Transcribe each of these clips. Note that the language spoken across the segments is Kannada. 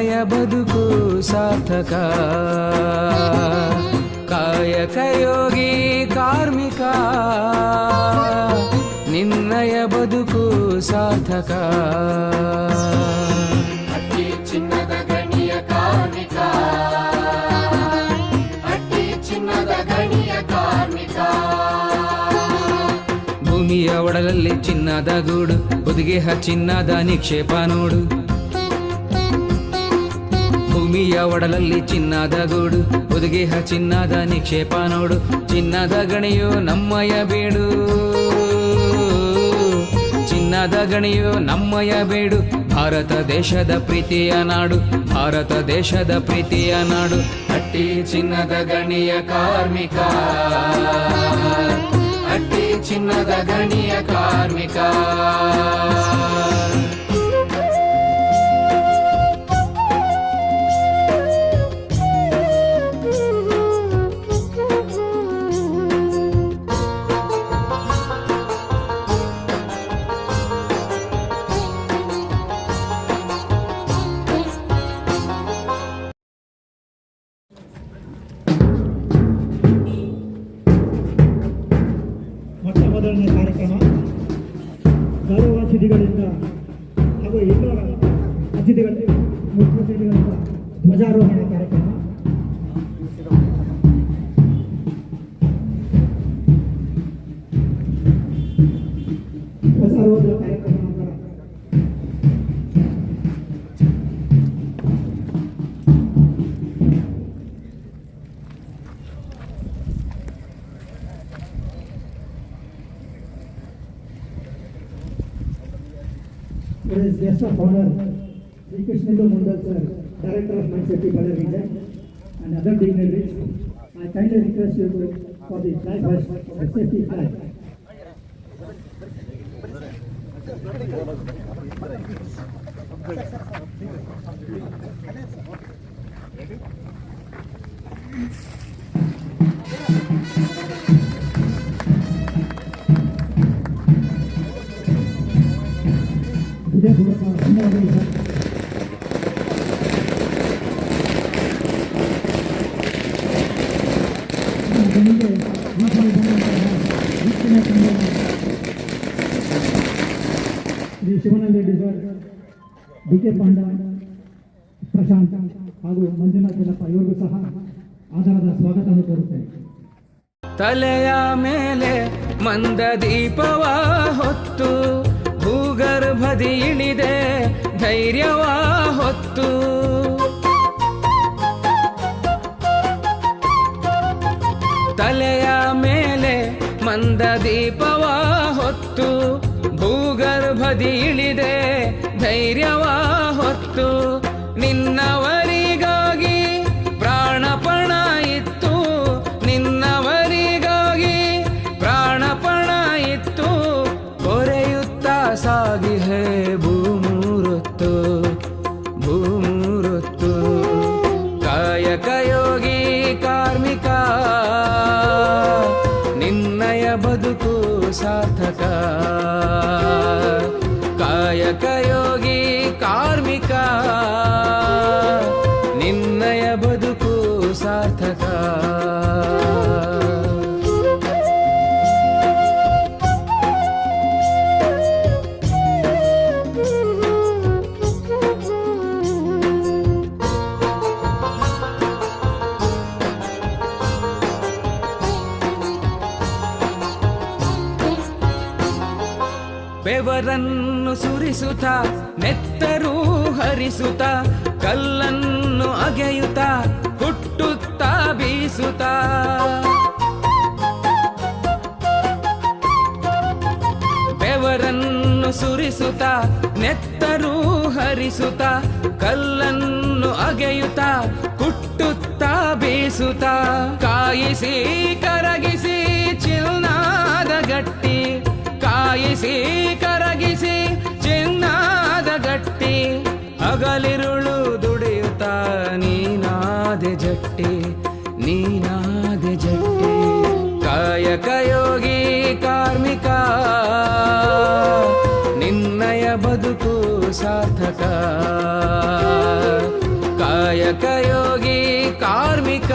ನಿನ್ನಯ ಬದುಕು ಸಾರ್ಥಕ. ಕಾಯಕ ಯೋಗಿ ಕಾರ್ಮಿಕ. ನಿನ್ನಯ ಬದುಕು ಸಾರ್ಥಕ. ಚಿನ್ನದ ಗಣಿಯ ಕಾರ್ಮಿಕ. ಚಿನ್ನದ ಗಣಿಯ ಕಾರ್ಮಿಕ. ಭೂಮಿಯ ಒಡಲಲ್ಲಿ ಚಿನ್ನದ ಗೂಡು ಹುದುಗೆಹ ಚಿನ್ನದ ನಿಕ್ಷೇಪ ನೋಡು. ಭೂಮಿಯ ಒಡಲಲ್ಲಿ ಚಿನ್ನದ ಗೂಡು, ಹುದುಗೆಹ ಚಿನ್ನದ ನಿಕ್ಷೇಪ ನೋಡು, ಚಿನ್ನದ ಗಣಿಯು ನಮ್ಮಯ ಬೇಡು. ಚಿನ್ನದ ಗಣಿಯು ನಮ್ಮಯ ಬೇಡು, ಭಾರತ ದೇಶದ ಪ್ರೀತಿಯ ನಾಡು, ಭಾರತ ದೇಶದ ಪ್ರೀತಿಯ ನಾಡು ಅಟ್ಟಿ ಚಿನ್ನದ ಗಣಿಯ ಕಾರ್ಮಿಕ. ಅಟ್ಟಿ ಚಿನ್ನದ ಗಣಿಯ ಕಾರ್ಮಿಕ. It is guest of honor, Sri Krishnendu Mundal sir, Director of Mine Safety Bala region, and other dignitaries. I kindly request you to, for the flag hoist, the safety flag. ಇದೇ ಮೂಲಕ sir D K Panda Prashant ಹಾಗೂ ಮಂಜುನಾಥ್ ಯಲ್ಲಪ್ಪ ಇವರಿಗೂ ಸಹ ಆಧಾರದ ಸ್ವಾಗತವನ್ನು ಕೋರುತ್ತೇನೆ ತಲೆಯ ಮೇಲೆ ಮಂದ ದೀಪವ ಹೊತ್ತು ಭೂಗರ್ಭದಿ ಇಳಿದೆ ಧೈರ್ಯವ ಹೊತ್ತು. ತಲೆಯ ಮೇಲೆ ಮಂದ ದೀಪವ ಹೊತ್ತು. ಭೂಗರ್ಭದಿ ಇಳಿದೆ ಧೈರ್ಯವ ಹೊತ್ತು. ನಿನ್ನವರಿಗಾಗಿ सार्थक ಬೆವರನ್ನು ನೆತ್ತರು ಹರಿಸುತ್ತ, ಕಲ್ಲನ್ನು ಅಗೆಯುತ್ತ, ಹುಟ್ಟುತ್ತ ಬೀಸುತ್ತ. ಬೆವರನ್ನು ಸುರಿಸುತ್ತ, ನೆತ್ತರು ಹರಿಸುತ್ತ, ಕಲ್ಲನ್ನು ಅಗೆಯುತ್ತ, ಹುಟ್ಟುತ್ತ ಬೀಸುತ್ತ. ಕಾಯಿಸಿ ಕರಗಿಸಿ, ಚಿಲ್ನಾದ ಗಟ್ಟಿ, ಕಾಯಿಸಿ ಕರಗಿಸಿ ಗಟ್ಟಿ ಹಗಲಿರುಳು ದುಡಿಯುತ್ತ ನೀನಾದೆ ಜಟ್ಟಿ ನೀನಾದೆ ಜಟ್ಟಿ. ಕಾಯಕ ಯೋಗಿ, ಕಾರ್ಮಿಕ, ನಿನ್ನಯ ಬದುಕು ಸಾರ್ಥಕ. ಕಾಯಕ ಯೋಗಿ, ಕಾರ್ಮಿಕ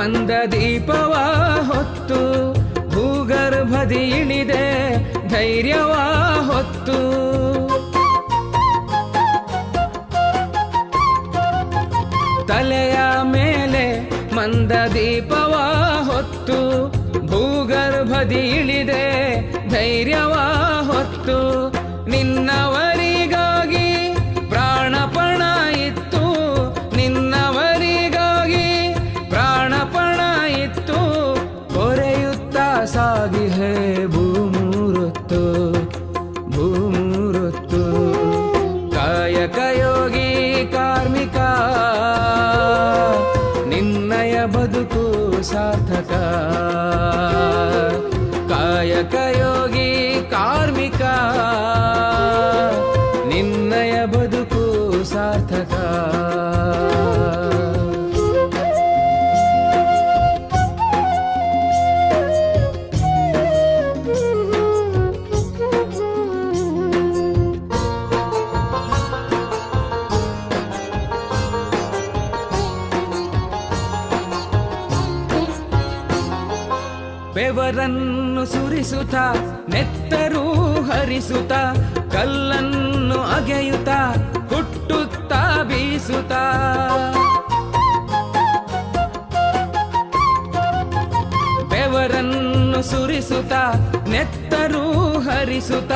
ಮಂದ ದೀಪವ ಹೊತ್ತು, ಭೂಗರ್ಭದಿ ಇಳಿದೆ ಧೈರ್ಯವ ಹೊತ್ತು. ತಲೆಯ ಮೇಲೆ ಮಂದ ದೀಪವ ಹೊತ್ತು, ಭೂಗರ್ಭದಿ ಇಳಿದೆ ಧೈರ್ಯವ ಹೊತ್ತು. ನಿನ್ನವರಿಗಾಗಿ ಸಾರ್ಥಕ ನೆತ್ತರು ನೆತ್ತರೂ ಹರಿಸುತ್ತ, ಕಲ್ಲನ್ನು ಅಗೆಯುತ್ತ, ಹುಟ್ಟುತ್ತ ಬೀಸುತ್ತ. ಬೆವರನ್ನು ಸುರಿಸುತ್ತ, ನೆತ್ತರು ಹರಿಸುತ್ತ,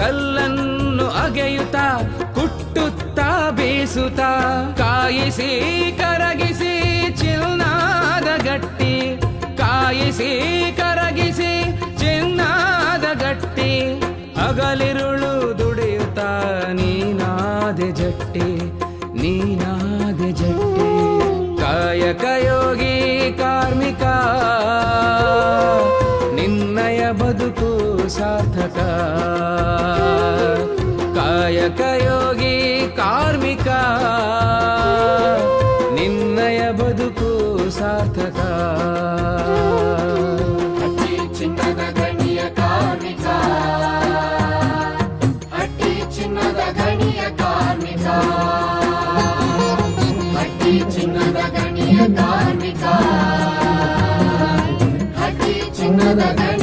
ಕಲ್ಲನ್ನು ಅಗೆಯುತ್ತ ಹುಟ್ಟುತ್ತ ಬೀಸುತ್ತ. ಕಾಯಿಸಿ ಕರಗಿಸಿ ಚಿಲ್ನಾದ ಗಟ್ಟಿ, ಕಾಯಿಸಿ ಹಗಲಿರುಳು ದುಡಿಯುತ್ತ ನೀನಾದೆ ಜಟ್ಟಿ ನೀನಾದೆ ಜಟ್ಟಿ. ಕಾಯಕ ಯೋಗಿ, ಕಾರ್ಮಿಕ, ನಿನ್ನಯ ಬದುಕು ಸಾರ್ಥಕ. ಕಾಯಕ ಯೋಗಿ, ಕಾರ್ಮಿಕ Sagar.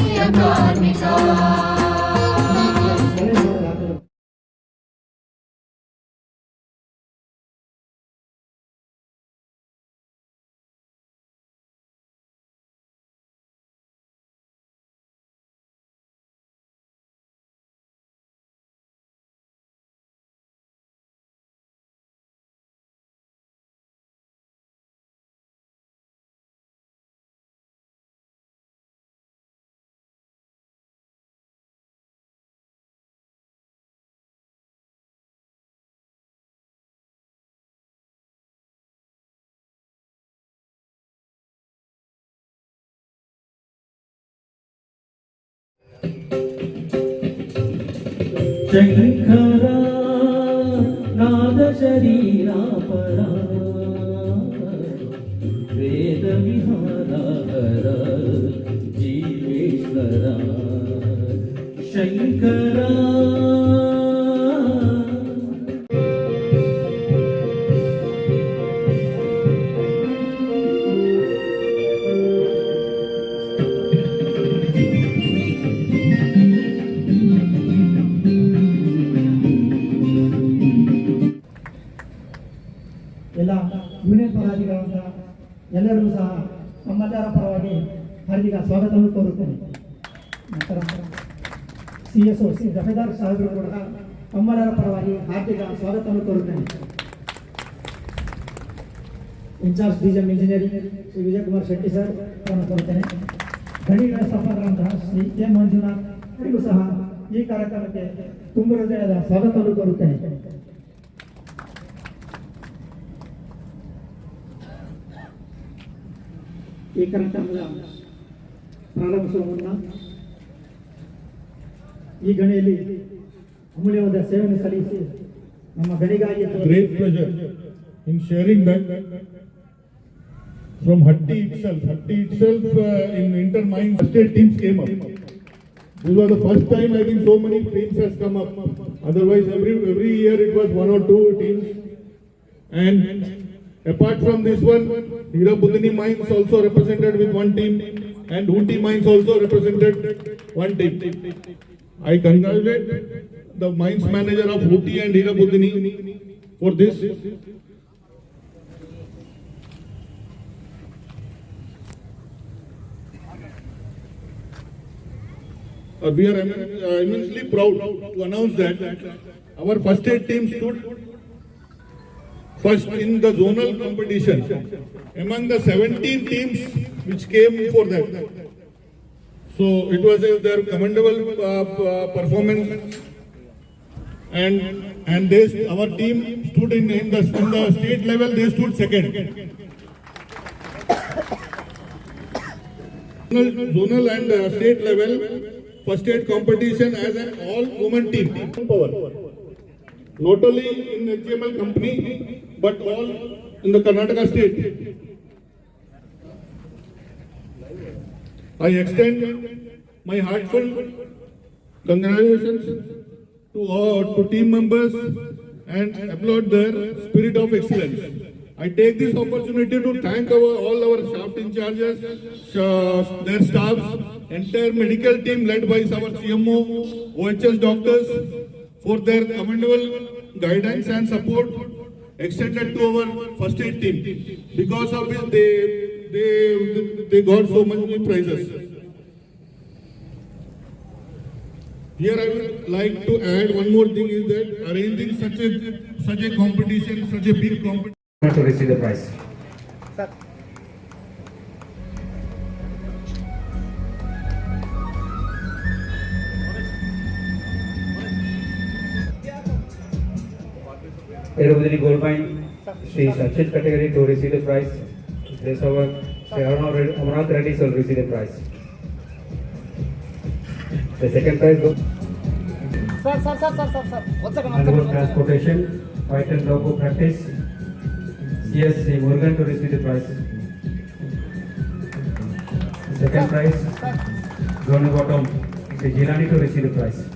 శంకరా నాద శరీరాపరా వేద విహారాకర జీవేశ్వర శంకరా ಸಹ ನಮ್ಮೆಲ್ಲರ ಪರವಾಗಿ ಹಾರ್ದಿಕ ಸ್ವಾಗತವನ್ನು ಕೋರುತ್ತೇನೆ. ನಂತರ C S O C Zamindar ಸಾಹೇಬರು ಕೂಡ ತಮ್ಮೆಲ್ಲರ ಪರವಾಗಿ ಹಾರ್ದಿಕ ಸ್ವಾಗತವನ್ನು ಕೋರುತ್ತೇನೆ. ಇನ್ಚಾರ್ಜ್ ಡಿಜಮ್ ಇಂಜಿನಿಯರಿಂಗ್ ಶ್ರೀ ವಿಜಯಕುಮಾರ್ ಶೆಟ್ಟಿ ಸರ್ ಅವರನ್ನು ಕೋರುತ್ತೇನೆ. ಗಣಿಗಳ ಸಂಪಾದಕರಂತಹ ಶ್ರೀ ಕೆ ಮಂಜುನಾಥ್ ಅವರಿಗೂ ಸಹ ಈ ಕಾರ್ಯಕ್ರಮಕ್ಕೆ ತುಂಬ ಹೃದಯದ ಸ್ವಾಗತವನ್ನು ಕೋರುತ್ತೇನೆ. ಈ ಕಾರ್ಯಕ್ರಮದ ಪ್ರಾರಂಭಿಸುವ ಮುನ್ನ ಈ ಗಣಿಯಲ್ಲಿ ಅಮೂಲ್ಯವಾದ ಸೇವೆಯನ್ನು ಸಲ್ಲಿಸಿ ನಮ್ಮ ಗಣಿಗಾಗಿ great pleasure in sharing that from Hatti itself. Hatti itself uh, in intermines state teams came up. This was the first time I think so many teams has come up. Otherwise every every year it was one or two teams. And apart from this one, Hirabudini Mines also represented with one team and Ooty Mines also represented one team. I congratulate the mines manager of Ooty and Hirabudini for this. Uh, we are immensely proud to announce that our first aid team stood first in the zonal competition among the 17 teams which came for that. So it was a, their commendable uh, uh, performance and and they our team stood in, in the in the state level they stood second. Zonal, and uh, state level first aid competition as an all woman team. Power. Not only in the HML company but all in the Karnataka state. I extend my heartfelt congratulations to all to team members and applaud their spirit of excellence. I take this opportunity to thank our all our shaft in charges, their staffs, entire medical team led by our CMO, OHS doctors for their commendable guidance and support extended to our first aid team. Because of which they they they got so many prizes. Here I would like to add one more thing is that arranging such a such a competition, such a big competition. to receive the prize. Erubudini Gold Mine, Sri Sachin category to receive the prize. This our Amanath Reddy shall receive the prize. The second prize goes. Sir, sir, sir, sir, sir, sir. One second, one Underwood transportation, white and logo practice. Yes, Sri Murugan to receive the prize. Second prize, Gonu Bottom, Jilani to receive the prize.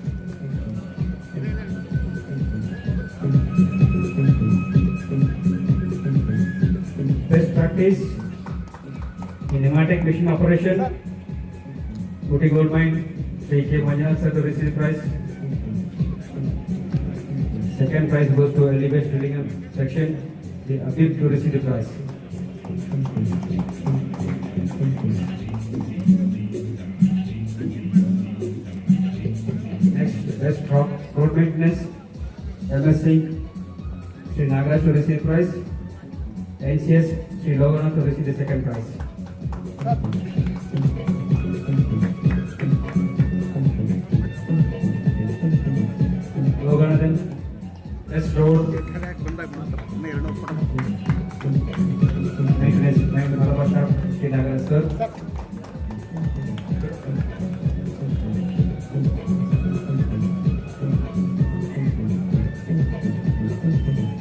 Practice in pneumatic machine operation, Booty Gold Mine, Sri K. Manjal sir to receive prize. Second prize goes to Elevate Drilling section, the Abib to receive the prize. Next, best road maintenance, MS Singh, Sri Nagaraj to receive prize. NCS Sri Loganath to receive the second prize. Loganathan, let's roll. Next, next, Malabasha, Sri sir?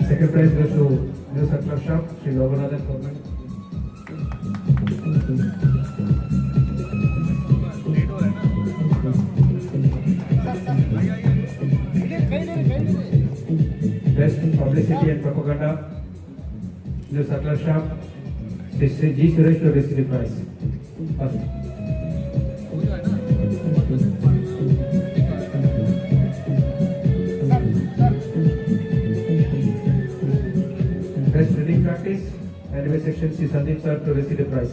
Second prize goes to Shop, Sri Loganathan Government. Best publicity and propaganda, New Circular Shop, Sri Sri G. Suresh to receive the prize. First. Sri Sandeep sir to receive the prize.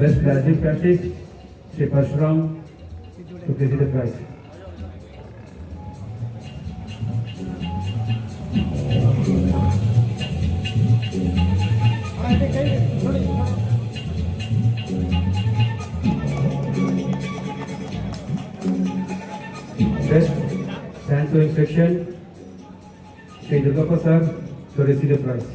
Best plastic practice, Sri Parshuram to receive the prize. Best dance Durga Prasad to receive the prize.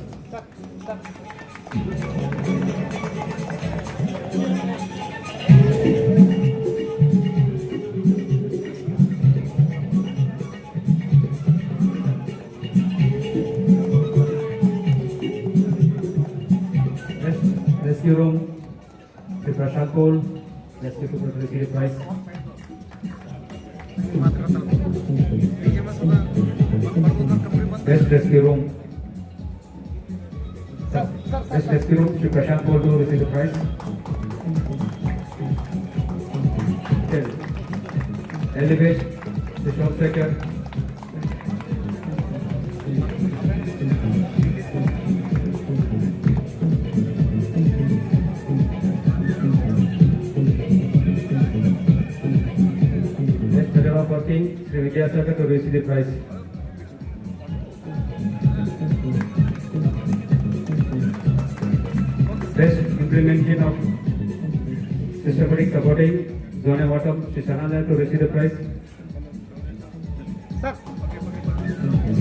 Rescue room, Prashant Cole, rescue super to receive the prize. Best rescue room. Let's, let's give Mr. Prashant Bol to the prize. Yes. Elevate the short sector. Let's to receive the prize. Best implementation of systematic supporting zone bottom, Sri Sananda to receive the prize.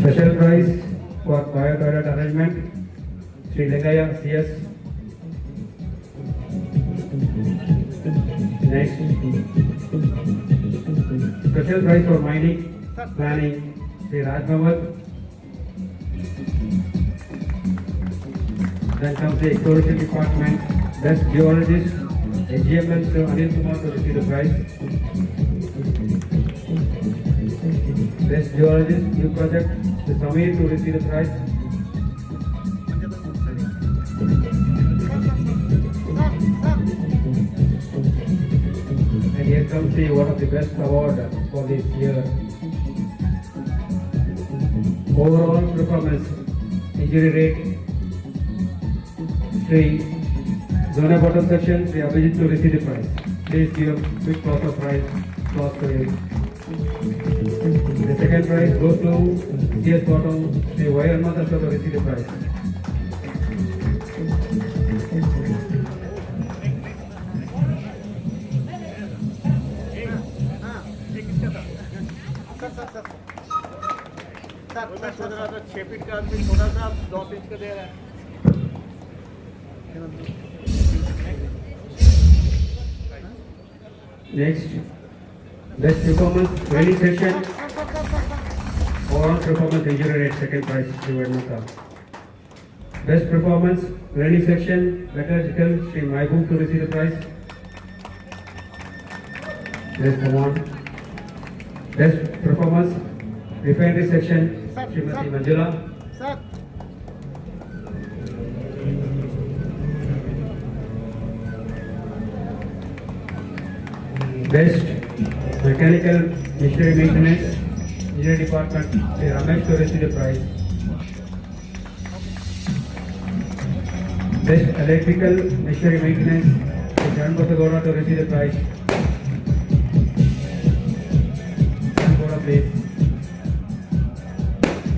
Special prize for bio toilet arrangement, Sri Lingaya CS. Next. Special prize for mining, planning, Sri Raj Bhavat. Then comes the exploration department, best geologist, AGML Sir Anil Kumar to receive the prize. Best geologist, new project, the Samir to receive the prize. And here comes the one of the best award for this year. Overall performance, injury rate, Sri Zona bottom section, Sri Abhijit to receive the prize. Please give a quick applause of prize, applause to him. The second prize goes to CS bottom, Sri Y. Anmata to receive the prize. Sir मैं सोच रहा था छः फीट का आदमी थोड़ा सा दस इंच का दे रहा है Next, best performance training section. Overall performance injury rate second prize Sri Vedmata. Best performance training section metallurgical Sri Maiboob to receive the prize. Let's come on. Best performance refinery section Srimati Manjula. Sir best mechanical machinery maintenance engineer department से रमेश को received prize best electrical machinery maintenance Shri Charan Basagouda को receive the prize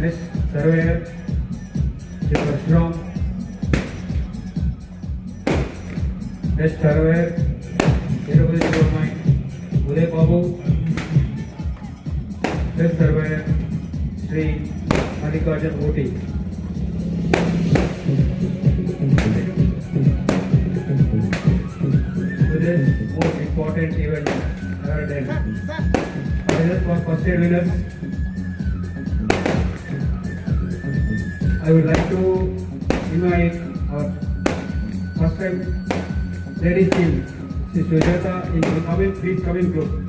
Miss Surveyor, Mr. Strong, Mr. Surveyor, Best surveyor Sri Mallikarjun Oti. Most important event ever done. Finals for first aid winners. I would like to invite our first time ladies team, Sri Sujata in the coming, please come in group.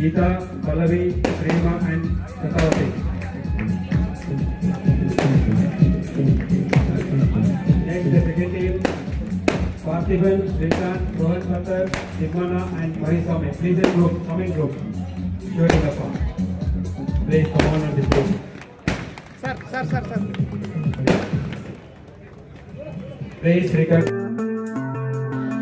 Geeta, Pallavi, Prema and. Next, the Rohan Satar, Dimana and Marisame. Please in group, come in group. Showing the fun. Please come on on this group. Sir sir sir sir Please, Srikant.